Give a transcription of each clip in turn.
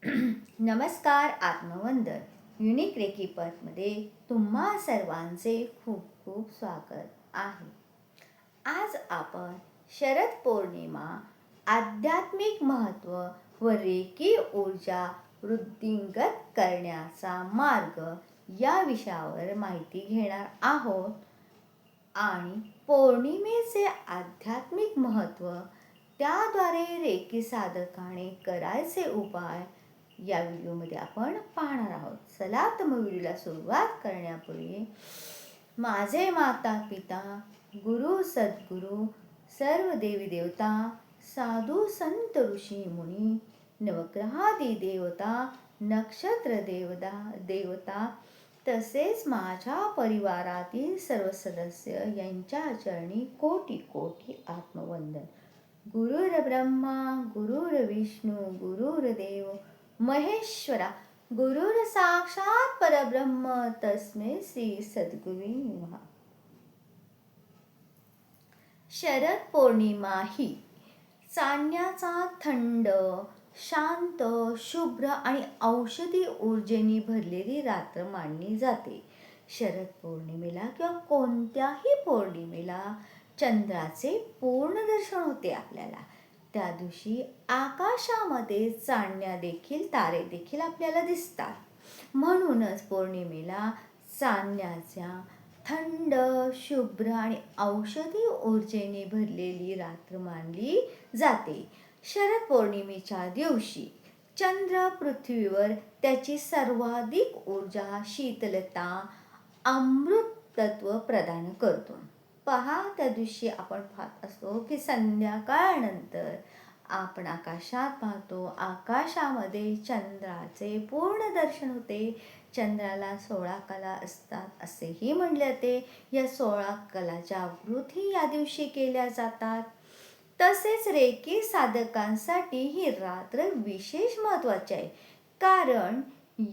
नमस्कार आत्मवंदन. Unique recce पथमध्ये तुम्हा सर्वांचे खूप खूप स्वागत आहे. आज आपण शरद पौर्णिमा आध्यात्मिक महत्त्व व रेकी ऊर्जा वृद्धिंगत करण्याचा मार्ग या विषयावर माहिती घेणार आहोत. आणि पौर्णिमेचे आध्यात्मिक महत्त्व त्याद्वारे रेकी साधकाने करायचे उपाय या व्हिडिओमध्ये आपण पाहणार आहोत. चला तर मग व्हिडिओला सुरुवात करण्यापूर्वी माझे माता पिता गुरु सद्गुरू सर्व देवी देवता साधू संत ऋषी मुनी नवग्रहादी देवता नक्षत्र देवता देवता तसेच माझ्या परिवारातील सर्व सदस्य यांच्या चरणी कोटी कोटी आत्मवंदन. गुरुर ब्रह्मा गुरुर विष्णू गुरुर्देव महेश्वरा गुरुर साक्षात परब्रह्म तस्मे श्री सद्गुरी शरद पौर्णिमा ही चांदण्याचा थंड शांत शुभ्र आणि औषधी ऊर्जेने भरलेली रात्र मानली जाते. शरद पौर्णिमेला किंवा कोणत्याही पौर्णिमेला चंद्राचे पूर्ण दर्शन होते आपल्याला. त्या दिवशी आकाशामध्ये चांदण्या देखील तारे देखील आपल्याला दिसतात. म्हणूनच पौर्णिमेला चांदण्याच्या थंड शुभ्र आणि औषधी ऊर्जेने भरलेली रात्र मानली जाते. शरद पौर्णिमेच्या दिवशी चंद्र पृथ्वीवर त्याची सर्वाधिक ऊर्जा शीतलता अमृत तत्व प्रदान करतो. पहा त्या दिवशी आपण पाहत असतो की संध्याकाळनंतर आपण आकाशात पाहतो. आकाशामध्ये चंद्राचे पूर्ण दर्शन होते. चंद्राला सोळा कला असतात असेही म्हणले जाते. या सोळा कलाच्या आवृत्ती या दिवशी केल्या जातात. तसेच रेकी साधकांसाठी ही रात्र विशेष महत्त्वाची आहे. कारण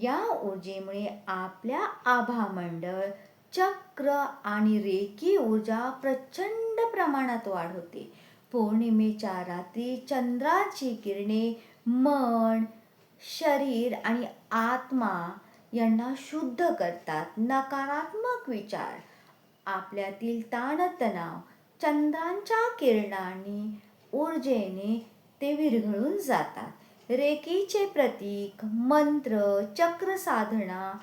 या ऊर्जेमुळे आपल्या आभामंडळ चक्र आणि रेकी ऊर्जा प्रचंड प्रमाणात वाढ होते. पौर्णिमेच्या रात्री चंद्राची किरणे मन शरीर आणि आत्मा यांना शुद्ध करतात. नकारात्मक विचार. आपल्यातील ताणतणाव चंद्रांच्या किरणांनी ऊर्जेने ते विरघळून जातात. रेकीचे प्रतीक मंत्र चक्र साधना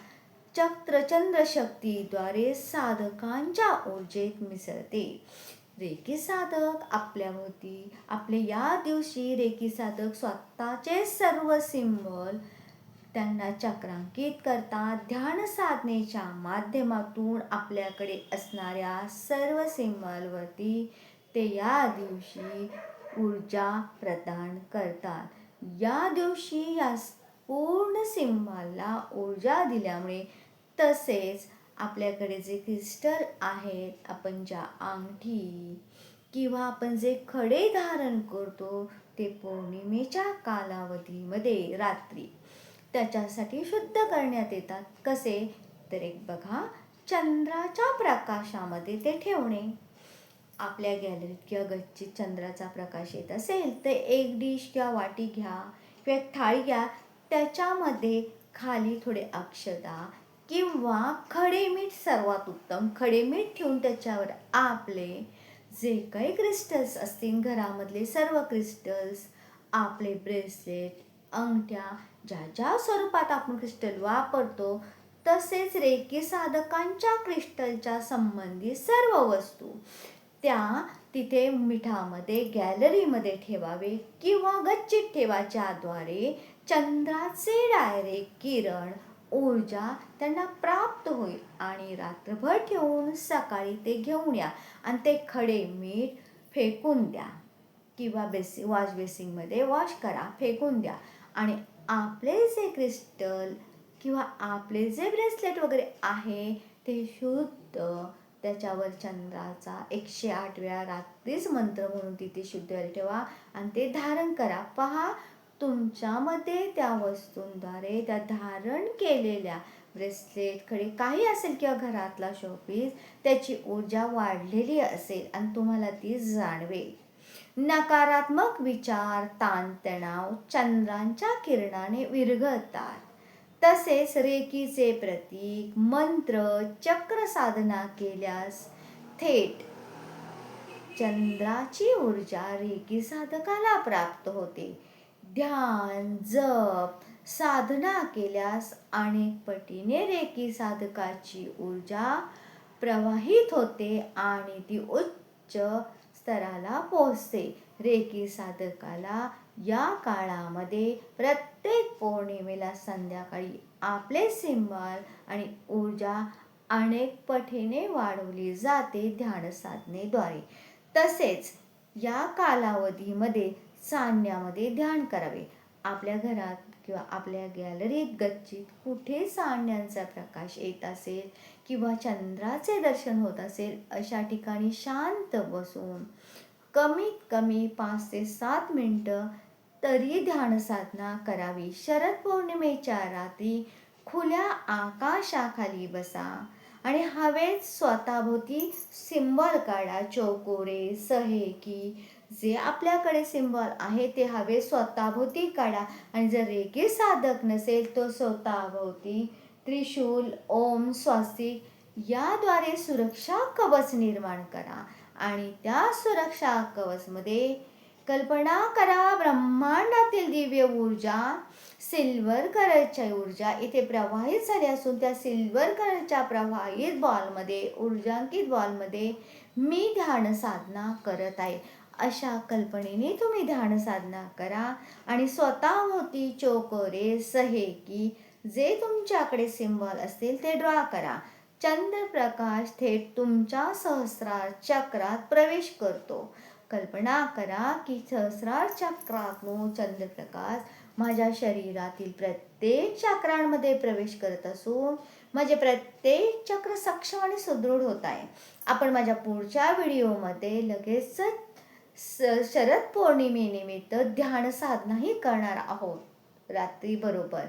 चक्रचंद्र शक्तीद्वारे साधकांच्या ऊर्जेत मिसळते. रेकी साधक आपल्याभोवती आपले या दिवशी रेकी साधक स्वतःचे सर्व सिंबल त्यांना चक्रांकित करतात. ध्यान साधनेच्या माध्यमातून आपल्याकडे असणाऱ्या सर्व सिंबलवरती ते या दिवशी ऊर्जा प्रदान करतात. या दिवशी या पूर्ण सिंबलला ऊर्जा दिल्यामुळे तसेच आपल्याकडे जे क्रिस्टल आहेत आपण ज्या अंगठी किंवा आपण जे खडे धारण करतो ते पौर्णिमेच्या कालावधीमध्ये रात्री त्याच्यासाठी शुद्ध करण्यात येतात. कसे? तर एक बघा चंद्राच्या प्रकाशामध्ये ते ठेवणे. आपल्या गॅलरीत किंवा गच्चीत चंद्राचा प्रकाश येत असेल तर एक डिश किंवा वाटी घ्या किंवा थाळी घ्या त्याच्यामध्ये खाली थोडे अक्षदा किंवा खडे मीठ सर्वात उत्तम. खडे मीठ ठेवून त्याच्यावर आपले जे काही क्रिस्टल्स असतील घरामधले सर्व क्रिस्टल्स आपले ब्रेसलेट अंगठ्या ज्या ज्या स्वरूपात आपण क्रिस्टल वापरतो तसेच रेकी साधकांच्या क्रिस्टलच्या संबंधित सर्व वस्तू त्या तिथे मिठामध्ये गॅलरीमध्ये ठेवावे किंवा गच्चीत ठेवाच्याद्वारे चंद्राचे डायरेक्ट किरण ऊर्जा त्यांना प्राप्त होईल आणि रात्रभर ठेवून सकाळी ते घेऊन या आणि ते खडे मीठ फेकून द्या. किंवा बेसिंग वॉश बेसिंगमध्ये वॉश करा फेकून द्या. आणि आपले जे क्रिस्टल किंवा आपले जे ब्रेसलेट वगैरे आहे ते शुद्ध त्याच्यावर चंद्राचा एकशे आठ वेळा रात्रीच मंत्र म्हणून तिथे शुद्ध ठेवा आणि ते धारण करा. पहा तुमच्यामध्ये त्या वस्तूंद्वारे त्या धारण केलेल्या ब्रेसलेटकडे काही असेल किंवा घरातला शोपीस त्याची ऊर्जा वाढलेली असेल आणि तुम्हाला ती जाणवेल. नकारात्मक विचार ताणतणाव चंद्रांच्या किरणाने विरघळतात. तसेच रेकीचे प्रतीक मंत्र चक्र साधना केल्यास थेट चंद्राची ऊर्जा रेकी साधकाला प्राप्त होते. ध्यान जप साधना केल्यास अनेक पटीने रेकी साधकाची ऊर्जा प्रवाहित होते आणि ती उच्च स्तराला पोहोचते. रेकी साधकाला या काळामध्ये प्रत्येक पौर्णिमेला संध्याकाळी आपले सिंबल आणि ऊर्जा अनेक पटीने वाढवली जाते ध्यान साधनेद्वारे. तसेच या कालावधीमध्ये सांडण्यामध्ये ध्यान करावे. आपल्या घरात किंवा आपल्या गॅलरीत गच्चीत कुठे सांडण्यांचा प्रकाश येत असेल किंवा चंद्राचे दर्शन होत असेल अशा ठिकाणी शांत बसून कमीत कमी पाच ते सात मिनटं तरी ध्यान साधना करावी. शरद पौर्णिमेच्या रात्री खुल्या आकाशाखाली बसा आणि हवेत स्वतःभोवती सिंबल काढा. चौकोरे सहेकी जे आपल्याकडे सिंबल आहे ते हवे स्वतःभोवती काढा. आणि जर रेगी साधक नसेल तो स्वतःभोवती त्रिशूल ओम स्वास्तिक याद्वारे सुरक्षा कवच निर्माण करा. आणि त्या सुरक्षा कवचमध्ये कल्पना करा ब्रह्मांडातील दिव्य ऊर्जा सिल्वर कलरच्या ऊर्जा इथे प्रवाहित झाली असून त्या सिल्वर कलरच्या प्रवाहित बॉलमध्ये ऊर्जांकित बॉलमध्ये मी ध्यान साधना करत आहे. अशा कल्पनेने तुम्ही ध्यान साधना करा आणि स्वतःभोवती चोकोरे सहेकी जे तुमच्याकडे सिम्बॉल असतील ते ड्रॉ करा. चंद्रप्रकाश थेट तुमच्या सहस्रार चक्रात प्रवेश करतो. कल्पना करा की सहस्रार चक्रातून चंद्रप्रकाश माझ्या शरीरातील प्रत्येक चक्रांमध्ये प्रवेश करत असून माझे प्रत्येक चक्र सक्षम आणि सुदृढ होत आहे. आपण माझ्या पुढच्या व्हिडिओमध्ये लगेच शरद पौर्णिमेनिमित्त ध्यान साधनाही करणार आहोत. रात्री बरोबर.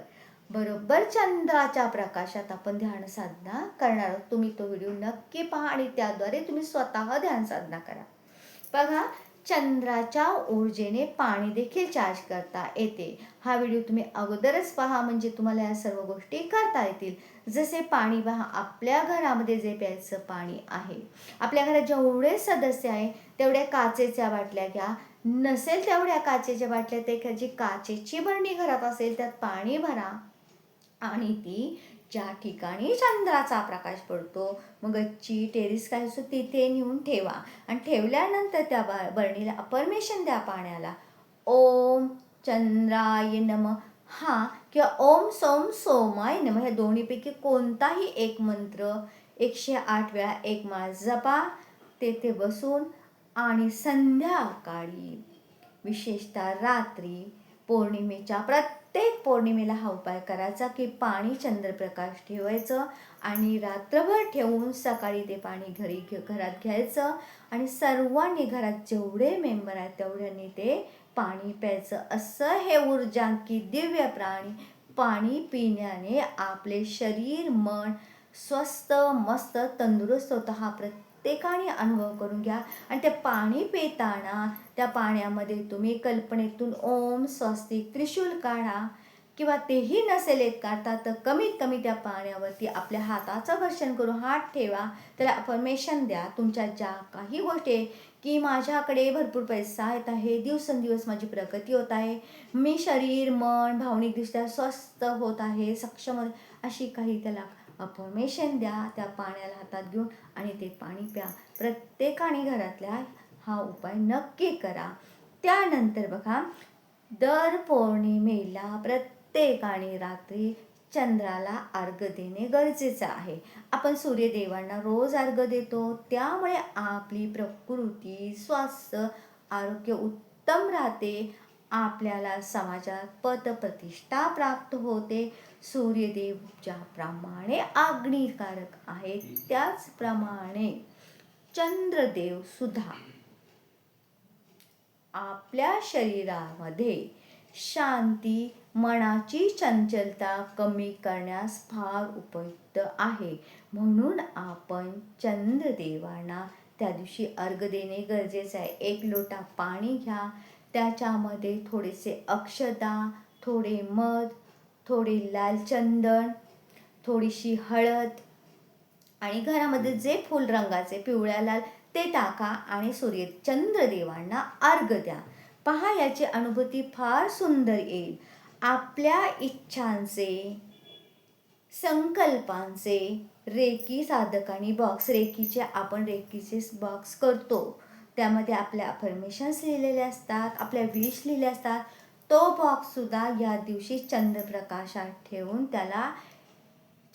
बरोबर चंद्राच्या प्रकाशात आपण ध्यान साधना करणार आहोत. तुम्ही तो व्हिडिओ नक्की पहा आणि त्याद्वारे तुम्ही स्वतः ध्यान साधना करा. बघा चंद्राच्या ऊर्जेने पाणी देखील चार्ज करता येते. हा व्हिडिओ तुम्ही अगोदरच पहा म्हणजे तुम्हाला या सर्व गोष्टी करता येतील. जसे पाणी पहा आपल्या घरामध्ये जे प्यायचं पाणी आहे. आपल्या घरात जेवढे सदस्य आहे तेवढ्या काचेच्या बाटल्या घ्या. नसेल तेवढ्या काचेच्या बाटल्या ते जी काचेची बरणी घरात असेल त्यात पाणी भरा. आणि ती ज्या ठिकाणी चंद्राचा प्रकाश पडतो मग गच्ची टेरिस काय असो तिथे नेऊन ठेवा. आणि ठेवल्यानंतर त्या बा बरणीला परमिशन द्या पाण्याला. ओम चंद्राय नम. हा किंवा ओम सोम सोमाय नम. ह्या दोन्हीपैकी कोणताही एक मंत्र एकशे आठ वेळा एक माळ जपा. तेथे बसून आणि संध्याकाळी विशेषतः रात्री पौर्णिमेच्या प्रत्येक प्रत्येक पौर्णिमेला हा उपाय करायचा की पाणी चंद्रप्रकाश ठेवायचं आणि रात्रभर ठेवून सकाळी ते पाणी घरी घे घरात घ्यायचं आणि सर्वांनी घरात जेवढे मेंबर आहेत तेवढ्यांनी ते पाणी प्यायचं. असं हे ऊर्जा की दिव्य प्राणी पाणी पिण्याने आपले शरीर मन स्वस्थ मस्त तंदुरुस्त होतं. हा प्रत्येक प्रत्येकाने अनुभव करून घ्या. आणि ते पाणी पिताना त्या पाण्यामध्ये तुम्ही कल्पनेतून ओम स्वस्तिक त्रिशूल काढा. किंवा तेही नसेल येत काढता तर कमीत कमी त्या पाण्यावरती आपल्या हाताचं घर्षण करून हात ठेवा. त्याला अफर्मेशन द्या. तुमच्या ज्या काही गोष्टी की माझ्याकडे भरपूर पैसा येत आहे दिवसेंदिवस माझी प्रगती होत आहे. मी शरीर मन भावनिकदृष्ट्या स्वस्थ होत आहे सक्षम अशी काही त्याला अफर्मेशन द्या त्या पाण्याला हातात घेऊन आणि ते पाणी प्या. प्रत्येकाने घरातल्या हा उपाय नक्की करा. त्यानंतर बघा दर पौर्णिमेला प्रत्येकाने रात्री चंद्राला अर्घ देणे गरजेचं आहे. आपण सूर्यदेवांना रोज अर्घ देतो. त्यामुळे आपली प्रकृती स्वास्थ्य आरोग्य उत्तम राहते. आपल्याला समाजात पदप्रतिष्ठा प्राप्त होते. सूर्यदेव ज्याप्रमाणे अग्निकारक आहे त्याचप्रमाणे चंद्रदेव सुद्धा. आपल्या शरीरामध्ये शांती मनाची चंचलता कमी करण्यास फार उपयुक्त आहे. म्हणून आपण चंद्रदेवांना त्या दिवशी अर्घ देणे गरजेचं आहे. एक लोटा पाणी घ्या त्याच्यामध्ये थोडेसे अक्षदा थोडे मध थोडे लाल चंदन थोडीशी हळद आणि घरामध्ये जे फुल रंगाचे पिवळ्या लाल ते टाका आणि सूर्य चंद्रदेवांना अर्घ द्या. पहा याची अनुभूती फार सुंदर येईल. आपल्या इच्छांचे संकल्पांचे रेकी साधकांनी बॉक्स रेकीचे आपण रेकीचे बॉक्स करतो. त्यामध्ये आपल्या अफर्मेशन्स लिहिलेले असतात आपल्या विश लिहिले असतात. तो बॉक्ससुद्धा या दिवशी चंद्रप्रकाशात ठेवून त्याला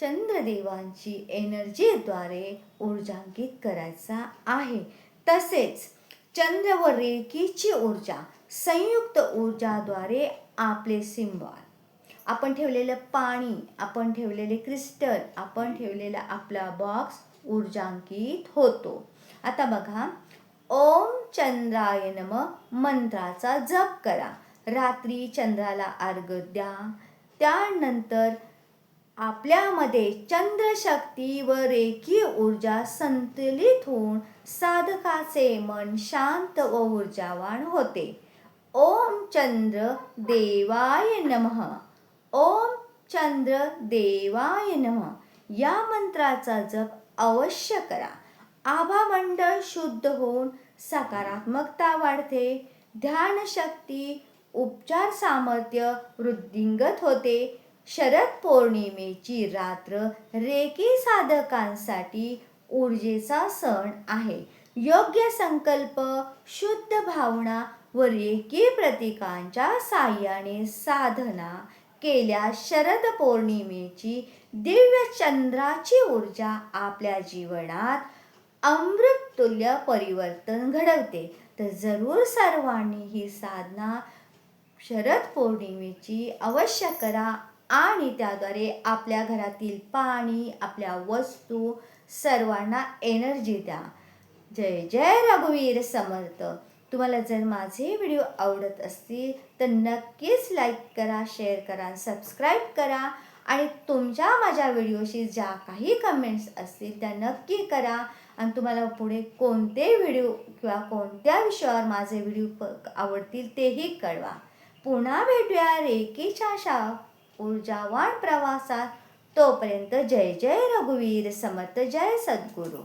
चंद्रदेवांची एनर्जीद्वारे ऊर्जांकित करायचा आहे. तसेच चंद्र व रेखीची ऊर्जा संयुक्त ऊर्जाद्वारे आपले सिंबॉल. आपण ठेवलेलं पाणी आपण ठेवलेले क्रिस्टल आपण ठेवलेला आपला बॉक्स ऊर्जांकित होतो. आता बघा ओम चंद्राय नम मंत्राचा जप करा. रात्री चंद्राला अर्घ द्या. त्यानंतर आपल्यामध्ये चंद्रशक्ती व रेखी ऊर्जा संतुलित होऊन साधकाचे मन शांत व ऊर्जावान होते. ओम चंद्र देवाय नमः. ओम चंद्र देवाय नमः. या मंत्राचा जप अवश्य करा. आभामंडळ शुद्ध होऊन सकारात्मकता वाढते. ध्यानशक्ती उपचार सामर्थ्य वृद्धिंगत होते. शरद पौर्णिमेची रात्र रेकी साधकांसाठी ऊर्जेचा सण आहे. योग्य संकल्प शुद्ध भावना व रेकी प्रतीकांच्या साह्याने साधना केल्या शरद पौर्णिमेची दिव्य चंद्राची ऊर्जा आपल्या जीवनात अमृततुल्य परिवर्तन घडवते. तर जरूर सर्वांनी ही साधना शरद पौर्णिमेची अवश्य करा आणि त्याद्वारे आपल्या घरातील पाणी आपल्या वस्तू सर्वांना एनर्जी द्या. जय जय रघुवीर समर्थ. तुम्हाला जर माझे व्हिडिओ आवडत असतील तर नक्कीच लाईक करा शेअर करा सबस्क्राईब करा आणि तुमच्या माझ्या व्हिडिओशी ज्या काही कमेंट्स असतील त्या नक्की करा. आणि तुम्हाला पुढे कोणते व्हिडिओ किंवा कोणत्या विषयावर माझे व्हिडिओ प आवडतील तेही कळवा. पुन्हा भेटूया रेकीच्या शा ऊर्जावान प्रवासात. तोपर्यंत जय जय रघुवीर समर्थ जय सद्गुरू.